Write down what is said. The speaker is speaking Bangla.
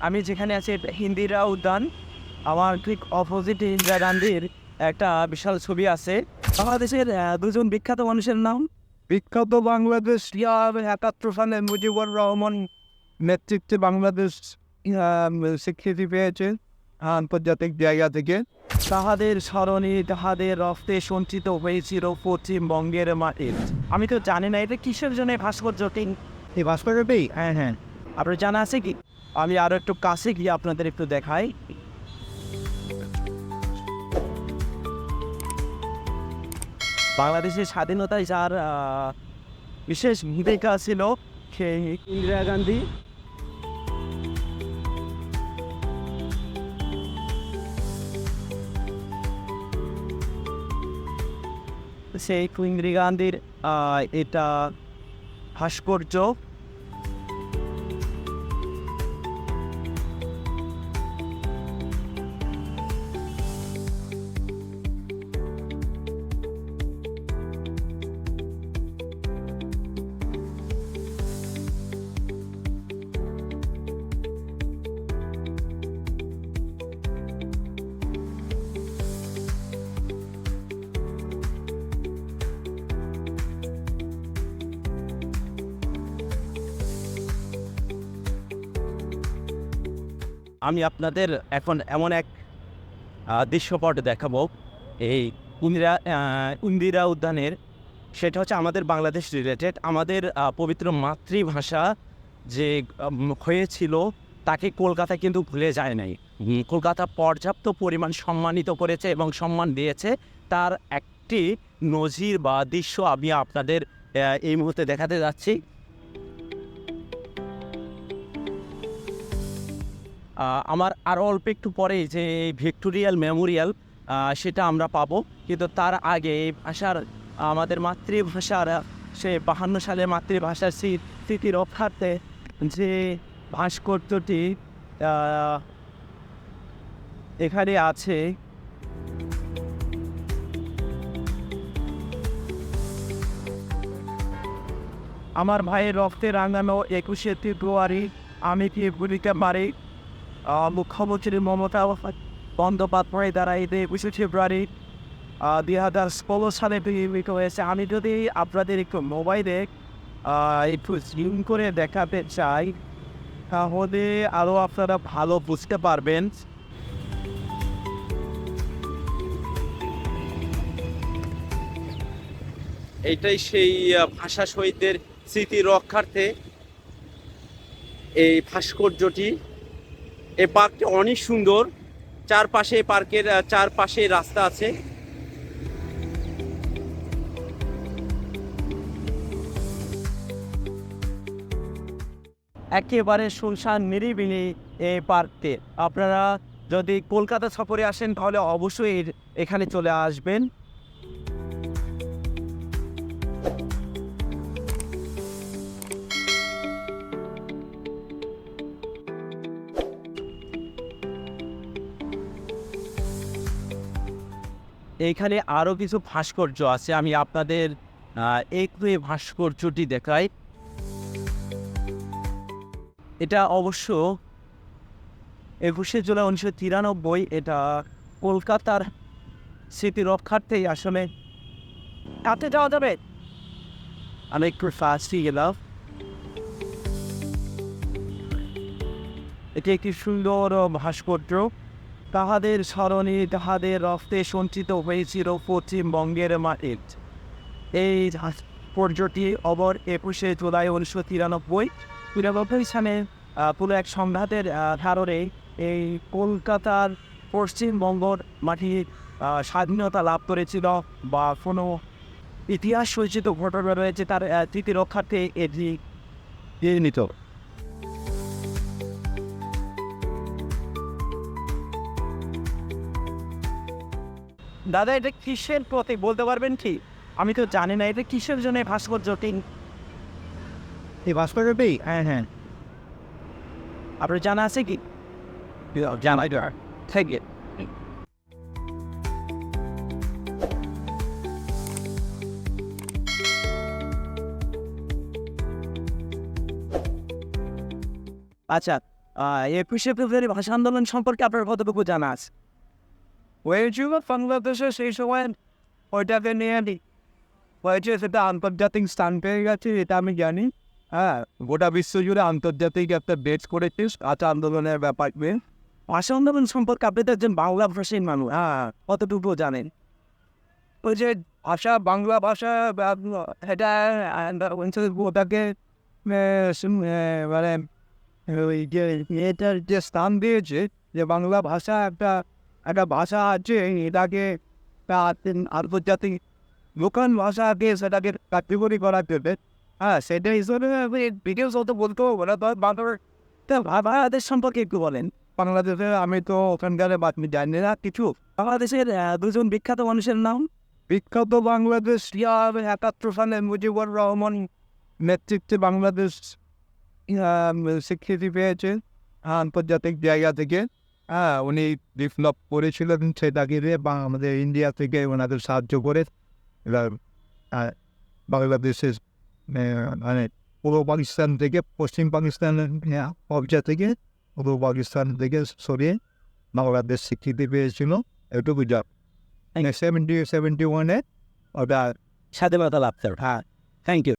আমি যেখানে আছি হিন্দিরা উদ্যান। আমার ঠিক অপোজিট ইন্দিরা গান্ধীর একটা বিশাল ছবি আছে। বাংলাদেশের দুজন বিখ্যাত মানুষের নাম? বিখ্যাত বাংলাদেশ একাত্তর সালে মুজিবুর রহমান নেতৃত্বে বাংলাদেশ স্বীকৃতি পেয়েছে আন্তর্জাতিক জায়গা থেকে। তাহাদের স্মরণে তাহাদের রক্তে সঞ্চিত হয়েছিল পশ্চিমবঙ্গের মাটির। আমি তো জানি না এটা কিসের জন্য এই ভাস্কর্যটি? এই ভাস্কর্যটি? হ্যাঁ হ্যাঁ। আপনার জানা আছে কি? আমি আরও একটু কাছে গিয়ে আপনাদের একটু দেখাই। বাংলাদেশের স্বাধীনতায় যার বিশেষ ভূমিকা ছিল সেই ইন্দিরা গান্ধী। সেই ইন্দিরা গান্ধীর এটা ভাস্কর্য আমি আপনাদের এখন এমন এক দৃশ্যপট দেখাবো। এই ইন্দিরা ইন্দিরা উদ্যানের। সেটা হচ্ছে আমাদের বাংলাদেশ রিলেটেড আমাদের পবিত্র মাতৃভাষা যে হয়েছিল, তাকে কলকাতা কিন্তু ভুলে যায় নাই। কলকাতা পর্যাপ্ত পরিমাণ সম্মানিত করেছে এবং সম্মান দিয়েছে। তার একটি নজির বা দৃশ্য আমি আপনাদের এই মুহূর্তে দেখাতে যাচ্ছি। আমার আরও অল্প একটু পরে যে ভিক্টোরিয়াল মেমোরিয়াল সেটা আমরা পাবো। কিন্তু তার আগে এই ভাষার, আমাদের মাতৃভাষার, সে বাহান্ন সালে মাতৃভাষার স্মৃ- স্মৃতি রক্ষার্থে যে ভাস্কর্যটি এখানে আছে, আমার ভাইয়ের রক্তে রাঙানো একুশে ফেব্রুয়ারি আমি কি ভুলিতে পারি? মুখ্যমন্ত্রী মমতা বন্দ্যোপাধ্যায় দ্বারা এই একুশে ফেব্রুয়ারি দুই হাজার ষোলো সালে বিহিত হয়েছে আমি যদি আপনাদের একটু মোবাইলে একটু জুম করে দেখাতে চাই তাহলে আরও আপনারা ভালো বুঝতে পারবেন এইটাই সেই ভাষা শহীদদের স্মৃতি রক্ষার্থে এই ভাস্কর্যটি এই পার্কটি অনেক সুন্দর। চারপাশে পার্কের চারপাশে রাস্তা আছে। একেবারে শুনশান নিরিবিলি এই পার্কটি। আপনারা যদি কলকাতা সফরে আসেন, তাহলে অবশ্যই এখানে চলে আসবেন। এইখানে আরও কিছু ভাস্কর্য আছে, আমি আপনাদের একটু এই ভাস্কর্যটি দেখাই। এটা অবশ্য একুশে জুলাই উনিশশো তিরানব্বই, এটা কলকাতার স্মৃতি রক্ষার্থেই আসলে। হাতে যাওয়া যাবে। আমি একটু ফাস্টই গেলাম। এটি একটি সুন্দর ভাস্কর্য। তাহাদের স্মরণে তাহাদের রক্তে সঞ্চিত হয়েছিল পশ্চিমবঙ্গের মাটির। এই ভাস্কর্যটি অবর একুশে জুলাই উনিশশো তিরানব্বই তিরানব্বই সালে পুরো এক সংঘাতের ধারণে এই কলকাতার পশ্চিমবঙ্গর মাটি স্বাধীনতা লাভ করেছিল বা কোনো ইতিহাস সূচিত ঘটনা রয়েছে তার স্মৃতি রক্ষার্থে এটি নির্মিত। দাদা এটা কিসের প্রতীক বলতে পারবেন কি? আমি তো জানি না এটা কিসের জন্য এই ভাস্কর্যটি এই ভাস্কর্যটি হ্যাঁ হ্যাঁ। আপনার জানা আছে কি? জানাই থেকে। আচ্ছা একুশে ফেব্রুয়ারি ভাষা আন্দোলন সম্পর্কে আপনার কতটুকু জানা আছে? হয়েছিল বাংলাদেশে সেই সময় ওইটাকে নিয়ে হয়েছে সেটা আন্তর্জাতিক স্থান পেয়ে গেছে এটা আমি জানি হ্যাঁ গোটা বিশ্ব জুড়ে আন্তর্জাতিক একটা বেচ করেছিস আচার আন্দোলনের ব্যাপার ভাষা আন্দোলন সম্পর্কে আপনি তো একজন বাংলা ভাষী মানুষ হ্যাঁ কতটুকু জানেন ওই যে ভাষা বাংলা ভাষা এটা ওটাকে মানে ওই যে এটার যে স্থান দিয়েছে যে বাংলা ভাষা একটা একটা ভাষা আছে এটাকে আন্তর্জাতিক লোকাল ভাষাকে সেটাকে কার্যকরী করা যাবে হ্যাঁ সেটা হিসেবে ভিডিও তো বলতো ওরা তো বাংলার তা ভা- বাংলাদেশ সম্পর্কে একটু বলেন বাংলাদেশে আমি তো ওখানকার বাতমি জানি না কিছু বাংলাদেশের দুজন বিখ্যাত মানুষের নাম বিখ্যাত বাংলাদেশ ইয়ার একাত্তর সালে মুজিবুর রহমান নেতৃত্বে বাংলাদেশ স্বীকৃতি পেয়েছে আন্তর্জাতিক জায়গা থেকে হ্যাঁ উনি বিপ্লব করেছিলেন সেটাকে বা আমাদের ইন্ডিয়া থেকে ওনাদের সাহায্য করে এবার বাংলাদেশের মানে পূর্ব পাকিস্তান থেকে পশ্চিম পাকিস্তানের হ্যাঁ, কবজা থেকে পূর্ব পাকিস্তান থেকে সরিয়ে বাংলাদেশ স্বীকৃতি পেয়েছিল। এটুকু যা। সেভেন্টি সেভেন্টি ওয়ানে ওটা স্বাধীনতা লাভ হ্যাঁ। Thank you